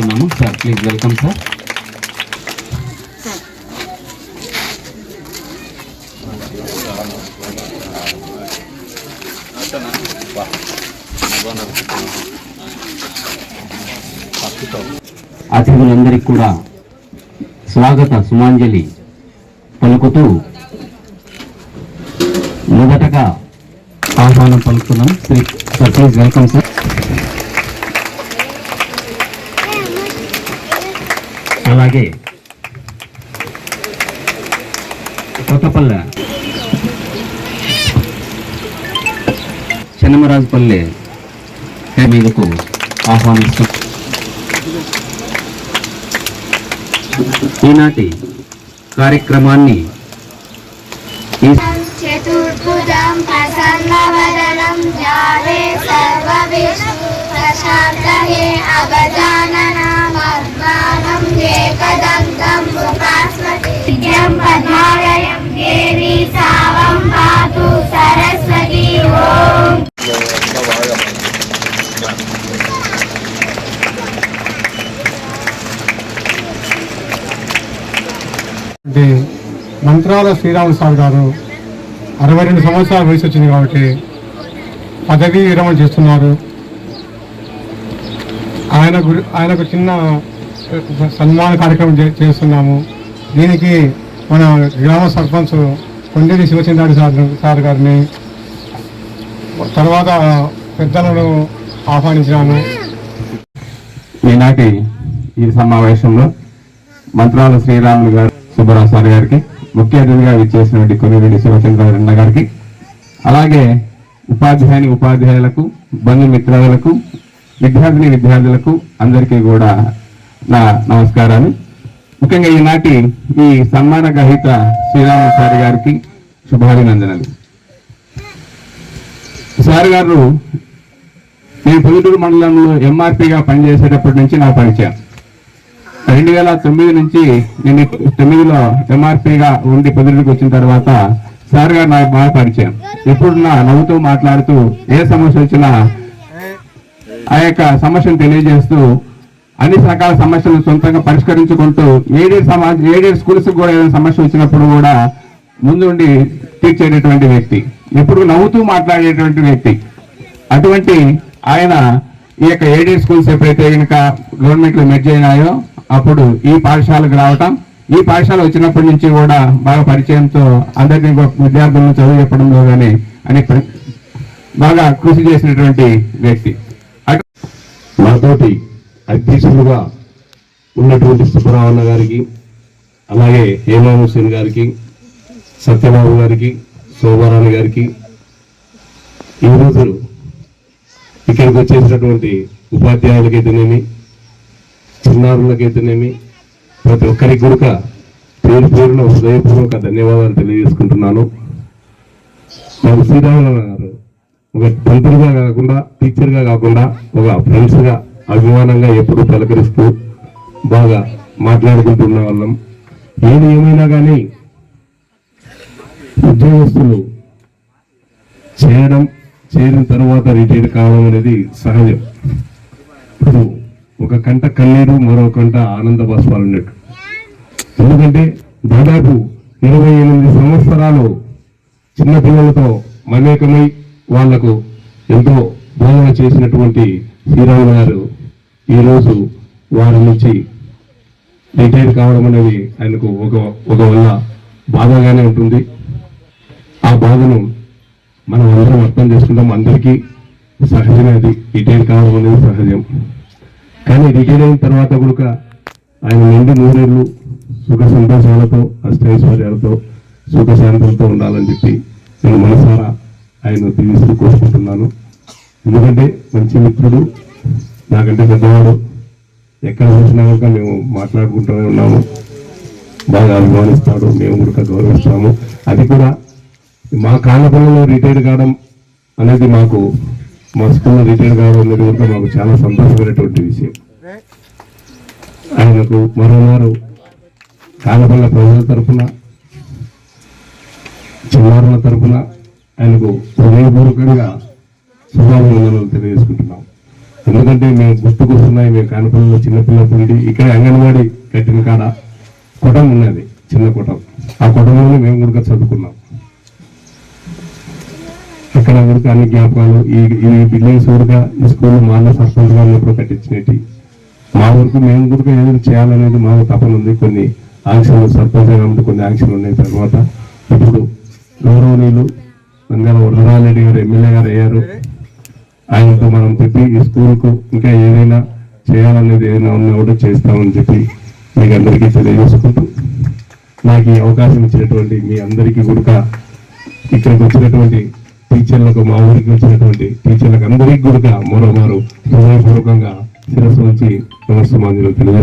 ఉన్నాము sir please welcome sir. అతిథులందరికీ కూడా స్వాగత సుమాంజలి పలుకుతూ మొదటగా ఆహ్వానం పలుకుతున్నాం. Shri sir please welcome sir. అలాగే కొత్తపల్లె చెన్నమరాజుపల్లి మీదకు ఆహ్వానిస్తూ ఈనాటి కార్యక్రమాన్ని చతుర్భుజం ప్రసన్న మంత్రాల శ్రీరామ సార్ గారు అరవై రెండు సంవత్సరాల వయసు వచ్చింది కాబట్టి పదవీ విరమణ చేస్తున్నారు. ఆయన గురి ఆయనకు చిన్న సన్మాన కార్యక్రమం చేస్తున్నాము. దీనికి మన గ్రామ సర్పంచ్ కొండేరి శివచంద్రాడి సార్ సార్ గారిని తర్వాత పెద్దలను ఆహ్వానించినాము. ఈనాటి ఈ సమావేశంలో మంత్రాల శ్రీరాములు గారు సుబ్బరావు సార్ గారికి ముఖ్య అతిథిగా విచ్చేసినటువంటి కొనిరెడ్డి శివచంద్రన్న గారికి అలాగే ఉపాధ్యాయుని ఉపాధ్యాయులకు బంధుమిత్రులకు విద్యార్థిని విద్యార్థులకు అందరికీ కూడా నా నమస్కారాలు. ముఖ్యంగా ఈనాటి ఈ సన్మాన గ్రహీత శ్రీరాములు సార్ గారికి శుభాభినందనలు. సార్ గారు నేను పొద్దుటూరు మండలంలో ఎంఆర్పిగా పనిచేసేటప్పటి నుంచి నా పరిచయం. రెండు వేల తొమ్మిది నుంచి నేను తొమ్మిదిలో ఎంఆర్పిగా ఉండి పొద్దుటూరుకు వచ్చిన తర్వాత సార్ గారు నాకు బాగా పరిచయం. ఎప్పుడు నా నవ్వుతూ మాట్లాడుతూ ఏ సమస్య వచ్చినా ఆ యొక్క సమస్యను తెలియజేస్తూ అన్ని రకాల సమస్యలను సొంతంగా పరిష్కరించుకుంటూ ఏడేడు సమాజ ఏడేడు స్కూల్స్ కూడా ఏదైనా సమస్య వచ్చినప్పుడు కూడా ముందుండి తీర్చేటటువంటి వ్యక్తి. ఎప్పుడు నవ్వుతూ మాట్లాడేటువంటి వ్యక్తి. అటువంటి ఆయన ఈ యొక్క ఏడేడు స్కూల్స్ ఎప్పుడైతే కనుక గవర్నమెంట్లో మెర్జ్ అయినాయో అప్పుడు ఈ పాఠశాలకు రావటం ఈ పాఠశాల వచ్చినప్పటి నుంచి కూడా బాగా పరిచయంతో అందరినీ విద్యార్థులను చదువు చెప్పడంలో కానీ అని ప్ర- బాగా కృషి చేసినటువంటి వ్యక్తి. అటు నాతోటి అధ్యక్షులుగా ఉన్నటువంటి సుబ్బరావన్న గారికి అలాగే హేమా హుసేన్ గారికి సత్యబాబు గారికి శోభారాణి గారికి ఈ రోజు ఇక్కడికి వచ్చేసినటువంటి ఉపాధ్యాయులకైతేనేమి చిన్నారులకైతేనేమి ప్రతి ఒక్కరికి కూడా పేరు పేరున హృదయపూర్వక ధన్యవాదాలు తెలియజేసుకుంటున్నాను. మరి శ్రీరామన్న గారు. ఒక తండ్రిగా కాకుండా టీచర్గా కాకుండా ఒక ఫ్రెండ్స్గా అభిమానంగా ఎప్పుడూ పలకరిస్తూ బాగా మాట్లాడుకుంటున్న వాళ్ళం ఏది ఏమైనా కానీ ఉద్యోగస్తులు చేయడం చేరిన తర్వాత రిటైర్ కావడం అనేది సహజం. ఇప్పుడు ఒక కంట కన్నీరు మరో కంట ఆనంద బాష్పాలు ఉన్నట్టు ఎందుకంటే దాదాపు ఇరవై ఎనిమిది సంవత్సరాలు చిన్న పిల్లలతో మమేకమై వాళ్ళకు ఎంతో బోధన చేసినటువంటి శ్రీరాము గారు ఈరోజు వారి నుంచి రిటైర్ కావడం అనేది ఆయనకు ఒక ఒక వల్ల బాధగానే ఉంటుంది. ఆ బాధను మనం అందరం అర్థం చేసుకుంటాం అందరికీ సహజమే అది. రిటైర్ కావడం అనేది సహజం. కానీ రిటైర్ అయిన తర్వాత కూడా ఆయన నిండి నూరేళ్ళు సుఖ సంతోషాలతో అష్టైశ్వర్యాలతో సుఖ శాంతులతో ఉండాలని చెప్పి నేను మనసారా ఆయన దీవిస్తూ కోరుకుంటున్నాను. ఎందుకంటే మంచి మిత్రుడు నాకంటే పెద్దవాడు ఎక్కడ చూసినా కనుక మేము మాట్లాడుకుంటూనే ఉన్నాము. బాగా అభిమానిస్తాడు మేము కూడా గౌరవిస్తాము. అది కూడా మా కాలపల్లలో రిటైర్ కావడం అనేది మాకు మా స్కూల్లో రిటైర్ కావడం అనేది కూడా మాకు చాలా సంతోషమైనటువంటి విషయం. ఆయనకు మరోమారు కాలపల్ల ప్రజల తరఫున చిన్నారుల తరఫున ఆయనకు హృదయపూర్వకంగా శుభాభివందనలు తెలియజేసుకుంటున్నాం. ఎందుకంటే మేము గుర్తుకొస్తున్నాయి మేము కానపల్లిలో చిన్నపిల్లప్పుడు ఉండి ఇక్కడ అంగన్వాడీ కట్టిన కాడ కుటం ఉన్నది చిన్న కుటం. ఆ కుటుంబంలో మేము కూడా చదువుకున్నాం. అక్కడ కూడా అన్ని జ్ఞాపకాలు ఈ ఈ బిల్డింగ్స్ కూడా ఈ స్కూల్ మా అన్న సర్పంచ్గా ఉన్నప్పుడు కట్టించినట్టు. మా వరకు మేము కూడా ఏదైనా చేయాలనేది మాకు తపన ఉంది. కొన్ని ఆంక్షలు సర్పంచ్గా కొన్ని ఆంక్షలు ఉన్నాయి. తర్వాత ఇప్పుడు గౌరవనీయులు నంద్యాల వరదరారెడ్డి గారు ఎమ్మెల్యే గారు అయ్యారు. ఆయనతో మనం చెప్పి ఈ స్కూల్కు ఇంకా ఏదైనా చేయాలనేది ఏదైనా ఉన్నా కూడా చేస్తామని చెప్పి మీకు అందరికీ తెలియజేసుకుంటూ నాకు ఈ అవకాశం ఇచ్చినటువంటి మీ అందరికీ కూడా ఇక్కడికి వచ్చినటువంటి టీచర్లకు మా ఊరికి వచ్చినటువంటి టీచర్లకు అందరికీ కూడా మరో మారు హృదయపూర్వకంగా శిరస్సు నుంచి నమస్తమాంజలు తెలియజేస్తాను